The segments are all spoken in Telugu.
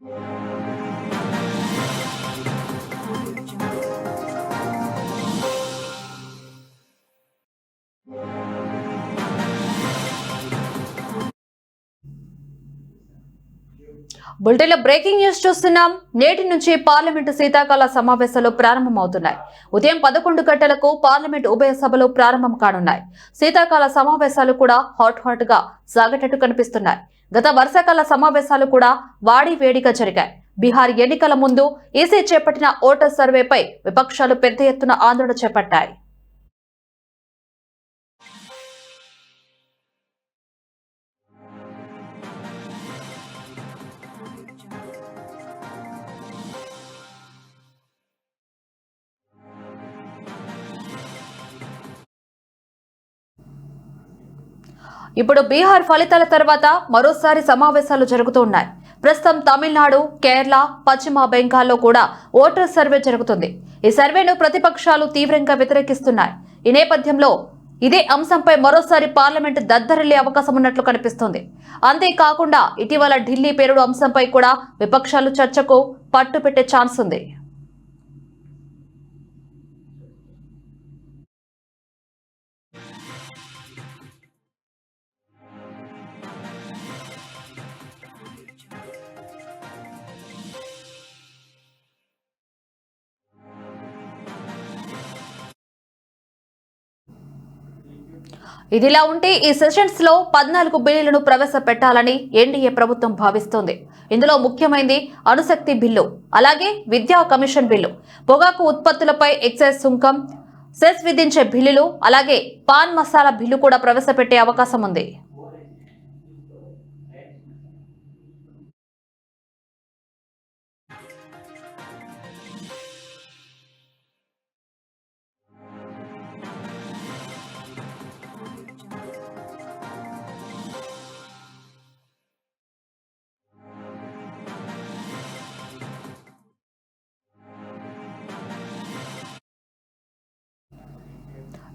Yeah. బులెటిన్లో బ్రేకింగ్ న్యూస్ చూస్తున్నాం. నేటి నుంచి పార్లమెంటు శీతాకాల సమావేశాలు ప్రారంభమవుతున్నాయి. ఉదయం పదకొండు గంటలకు పార్లమెంట్ ఉభయ సభలు ప్రారంభం కానున్నాయి. శీతాకాల సమావేశాలు కూడా హాట్ హాట్గా సాగేటట్టు కనిపిస్తున్నాయి. గత వర్షాకాల సమావేశాలు కూడా వాడి వేడిగా జరిగాయి. బీహార్ ఎన్నికల ముందు ఈసీ చేపట్టిన ఓటర్ సర్వేపై విపక్షాలు పెద్ద ఎత్తున ఆందోళన చేపట్టాయి. ఇప్పుడు బీహార్ ఫలితాల తర్వాత మరోసారి సమావేశాలు జరుగుతున్నాయి ప్రస్తుతం తమిళనాడు కేరళ పశ్చిమ బెంగాల్లో కూడా ఓటర్ సర్వే జరుగుతుంది. ఈ సర్వేను ప్రతిపక్షాలు తీవ్రంగా వ్యతిరేకిస్తున్నాయి. ఈ నేపథ్యంలో ఇదే అంశంపై మరోసారి పార్లమెంట్ దద్దరిల్లే అవకాశం ఉన్నట్లు కనిపిస్తుంది. అంతేకాకుండా ఇటీవల ఢిల్లీ పేరుడు అంశంపై కూడా విపక్షాలు చర్చకు పట్టు పెట్టే ఛాన్స్ ఉంది. ఇదిలా ఉంటే ఈ సెషన్స్లో పద్నాలుగు బిల్లులను ప్రవేశపెట్టాలని ఎన్డీఏ ప్రభుత్వం భావిస్తోంది. ఇందులో ముఖ్యమైనది అణుశక్తి బిల్లు అలాగే విద్యా కమిషన్ బిల్లు. పొగాకు ఉత్పత్తులపై ఎక్సైజ్ సుంకం సెస్ విధించే బిల్లులు అలాగే పాన్ మసాలా బిల్లు కూడా ప్రవేశపెట్టే అవకాశం ఉంది.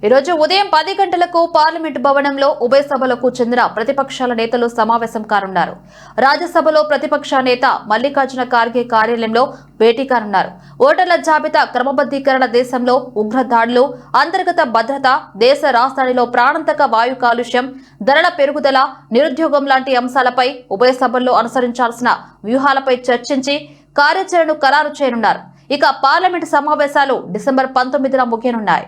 ఈరోజు ఉదయం పది గంటలకు పార్లమెంటు భవనంలో ఉభయ సభలకు చెందిన ప్రతిపక్షాల నేతలు సమావేశం కానున్నారు. రాజ్యసభలో ప్రతిపక్ష నేత మల్లికార్జున ఖార్గే కార్యాలయంలో భేటీ కానున్నారు. ఓటర్ల జాబితా క్రమబద్ధీకరణ దేశంలో ఉగ్రదాడులు అంతర్గత భద్రత దేశ రాజధానిలో ప్రాణాంతక వాయు కాలుష్యం ధరల పెరుగుదల నిరుద్యోగం లాంటి అంశాలపై ఉభయ సభల్లో అనుసరించాల్సిన వ్యూహాలపై చర్చించి కార్యాచరణను ఖరారు చేయనున్నారు. ఇక పార్లమెంటు సమావేశాలు డిసెంబర్ పంతొమ్మిదిన ముగియనున్నాయి.